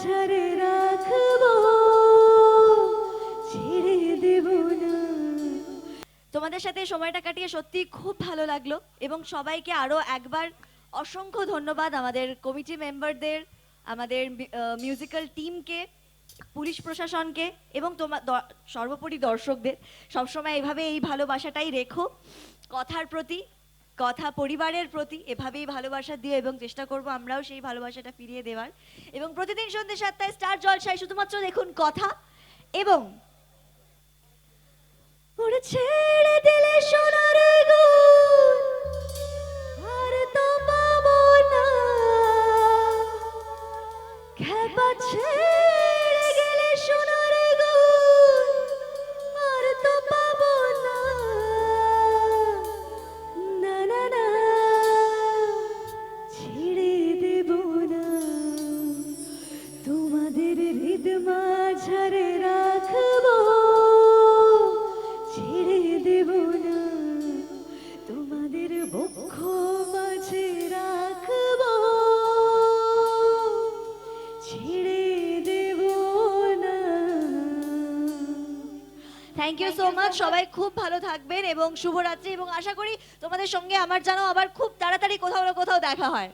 ছেড়ে দেব তোমাদের সাথে সময়টা কাটিয়ে সত্যি খুব ভালো লাগল এবং সবাইকে আরও একবার অসংখ্য ধন্যবাদ আমাদের কমিটি মেম্বারদের, আমাদের মিউজিক্যাল টিমকে পুলিশ প্রশাসনকে এবং তোমার সর্বোপরি দর্শকদের। সবসময় এভাবে এই ভালোবাসাটাই রেখো কথার প্রতি। কথা পরিবারের প্রতি এভাবেই ভালোবাসা দিয়ে এবং চেষ্টা করব আমরাও সেই ভালোবাসাটা ফিরিয়ে দেওয়ার। এবং প্রতিদিন সন্ধ্যে সাতটায় স্টার জলসায় শুধুমাত্র দেখুন কথা এবং ওরে তোমাদের হৃদ মাঝারে রাখব। ছেড়ে দেব না তোমাদের বক্ষ মাঝে রাখব। ছেড়ে দেব না। থ্যাংক ইউ সো মাচ সবাই খুব ভালো থাকবেন এবং শুভরাত্রি এবং আশা করি তোমাদের সঙ্গে আমার যেন আবার খুব তাড়াতাড়ি কোথাও না কোথাও দেখা হয়।